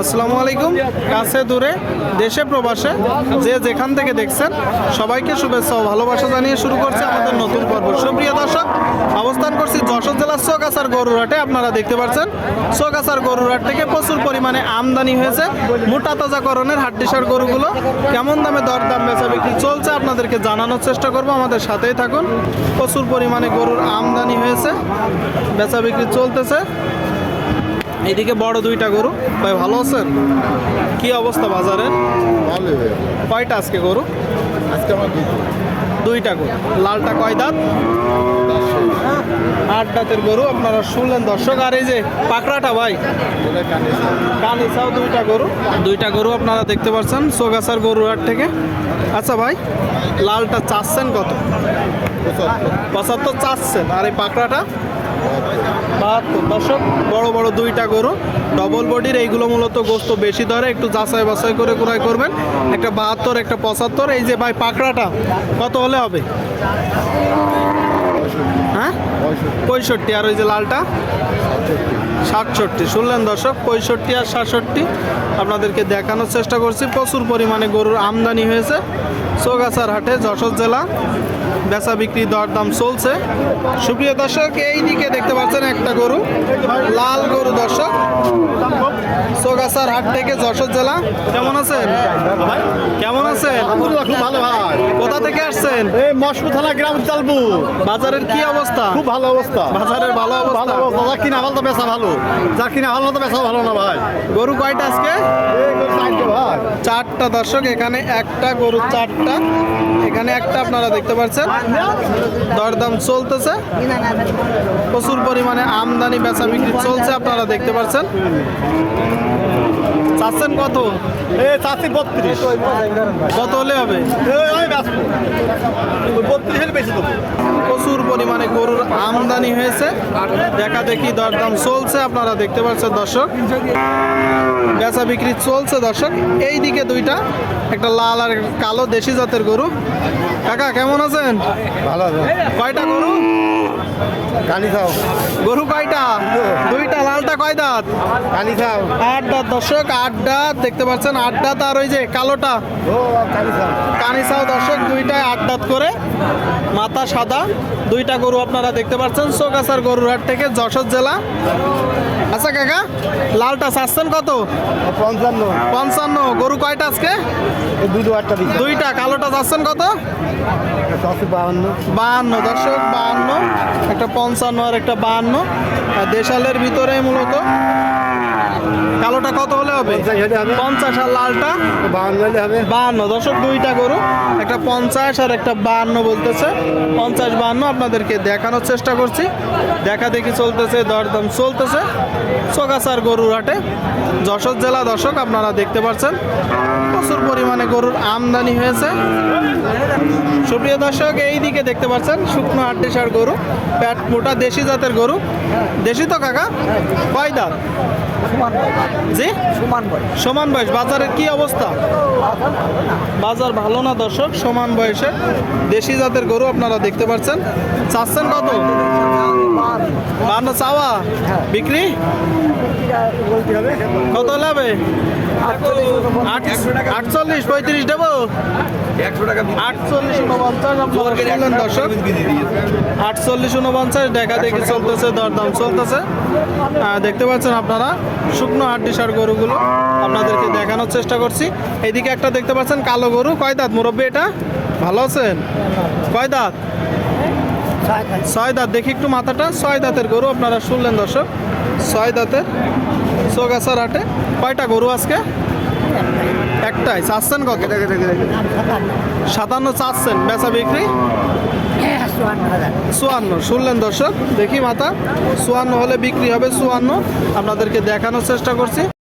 আসসালামু আলাইকুম। কাছে দূরে, দেশে প্রবাসে, যে যেখান থেকে দেখছেন, সবাইকে শুভেচ্ছা ও ভালোবাসা জানিয়ে শুরু করছে আমাদের নতুন পর্ব। সুপ্রিয় দর্শক, অবস্থান করছি যশোর জেলার চৌগাছার গরুরহাটে। আপনারা দেখতে পাচ্ছেন চৌগাছার গরুরহাট থেকে প্রচুর পরিমাণে আমদানি হয়েছে। মোটা তাজাকরণের হাড্ডিসার গরুগুলো। কেমন দামে দরদাম বেচা বিক্রি চলছে আপনাদেরকে জানানোর চেষ্টা করব। আমাদের সাথেই থাকুন। প্রচুর পরিমাণে গরুর আমদানি হয়েছে, বেচা বিক্রি চলতেছে। এইদিকে বড় দুইটা গরু। ভাই ভালো আছেন? কি অবস্থা বাজারে? কয়টা আজকে গরু? আজকে আমার দুইটা। গরু। লালটা কয় দাঁত? আট দাঁতের গরু আপনারা শুনলেন দর্শক। আর এই যে পাকড়াটা ভাই? কানিসাও দুইটা গরু। দুইটা গরু আপনারা দেখতে পাচ্ছেন সোগাছার গরু হাট থেকে। আচ্ছা ভাই লালটা চাচ্ছেন কত? পঁচাত্তর চাচ্ছেন। আর এই পাকড়াটা? বাহাত্তর দর্শক, বড় বড় দুইটা গরু ডবল বডির এইগুলো মূলত গোস্ত বেশি ধরে, একটু যাচাই বাছাই করে ক্রয় করবেন। একটা বাহাত্তর, একটা পঁচাত্তর, এই যে ভাই পাকড়াটা, কত হলে হবে? হ্যাঁ? পঁয়ষট্টি, আর ওই যে লালটা? সাতষট্টি, শুনলেন দর্শক? পঁয়ষট্টি আর সাতষট্টি, আপনাদেরকে দেখানোর চেষ্টা করছি। প্রচুর পরিমাণে গরুর আমদানি হয়েছে। চৌগাছার হাটে যশোর জেলা। বেচা বিক্রি দরদাম চলছে। সুপ্রিয় দর্শক এই দিকে দেখতে পাচ্ছেন একটা গরু লাল গরু দর্শক। চৌগাছার হাট থেকে যশোর জেলা। কেমন আছেন? কেমন আছেন? খুব ভালো ভাই। কোথা থেকে আসছেন? এই মশকু থানা গ্রাম চালবু বাজারের কি অবস্থা? খুব ভালো অবস্থা। বাজারের ভালো ভালো অবস্থা? যা কিনা ভালো তো বেচা ভালো। যা কিনা ভালো তো বেচা ভালো না ভাই। গরু কয়টা আজকে? চারটা দর্শক এখানে একটা গরু চারটা। এখানে একটা আপনারা দেখতে পাচ্ছেন। দরদাম চলতেছে। প্রচুর পরিমাণে আমদানি বেচা বিক্রি চলছে আপনারা দেখতে পাচ্ছেন। চাচ্ছেন কত? চাষি বত্রিশ। কত হলে হবে? এই আমি বত্রিশ বেশি প্রচুর পরিমাণে গরুর আমদানি হয়েছে। দেখা দেখি দরদাম চলছে আপনারা দেখতে পাচ্ছেন দর্শক। বেচা বিক্রি চলছে দর্শক। এই দিকে দুইটা একটা লাল আর কালো দেশি জাতের গরু। কাকা কেমন আছেন? ভালো। কয়টা গরু? কালি খাও। গরু কয়টা? দুইটা লালটা কয় দাঁত? কালি খাও। আট দাঁত। দর্শক আট দাঁত দেখতে পাচ্ছেন আট দাঁত আর ওই যে কালোটা। ও কালি খাও। দর্শক দুইটায় আট দাঁত করে। মাথা সাদা। দুইটা গরু আপনারা দেখতে পাচ্ছেন সোগাছার গরুর হাট থেকে যশোর জেলা। আচ্ছা কাকা লালটা চাচ্ছেন কত? পঞ্চান্ন। পঞ্চান্ন। গরু কয়টা আজকে? দুইটা কালোটা চাচ্ছেন কত? বাহান্ন। বাহান্ন। দর্শক বাহান্ন। একটা পঞ্চান্ন আর একটা বাহান্ন আর দেশালের ভিতরে মূলত। কালোটা কত হলে হবে? পঞ্চাশ আর লালটা? বাহান্ন হবে। বাহান্ন। দশক দুইটা গরু একটা পঞ্চাশ আর একটা বাহান্ন বলতেছে। পঞ্চাশ বাহান্ন আপনাদেরকে দেখানোর চেষ্টা করছি। দেখা দেখি চলতেছে দরদাম চলতেছে। চোগাছার গরুর হাটে যশোর জেলা দর্শক আপনারা দেখতে পাচ্ছেন। প্রচুর পরিমাণে গরুর আমদানি হয়েছে। সুপ্রিয় দর্শক এই দিকে দেখতে পাচ্ছেন শুকনো আটটিসার গরু প্যাট মোটা দেশি জাতের গরু। দেশি তো কাকা কয় দাঁত? জি? সমান বয়স। বাজারের কি অবস্থা? বাজার ভালো না দর্শক? সমান বয়সের দেশি জাতের গরু আপনারা দেখতে পাচ্ছেন। চাচ্ছেন কত? বান্ন চাওয়া? বিক্রি? কত লাভে? আটচল্লিশ পঁয়ত্রিশ দেবো? আটচল্লিশ উনপঞ্চাশ আপনারা দর্শক। আটচল্লিশ উনপঞ্চাশ দেখা দেখি চলতেছে দরদাম চলতেছে। দেখতে পাচ্ছেন আপনারা শুকনো হাড্ডিসার গরুগুলো আপনাদেরকে দেখানোর চেষ্টা করছি। এইদিকে একটা দেখতে পাচ্ছেন কালো গরু। কয় দাঁত? মুরব্বী এটা? ভালো আছেন? কয় দাঁত? ছয় দাঁত। দেখি একটু মাথাটা। ছয় দাঁতের গরু আপনারা শুনলেন দর্শক। ছয় দাঁতের সোগাছার হাটে। কয়টা গরু আজকে? একটাই। চাচ্ছেন কত? সাতান্ন। চাচ্ছেন। বেচা বিক্রি? চুয়ান্ন। শুনলেন দর্শক? দেখি মাথা। চুয়ান্ন হলে বিক্রি হবে চুয়ান্ন। আপনাদেরকে দেখানোর চেষ্টা করছি।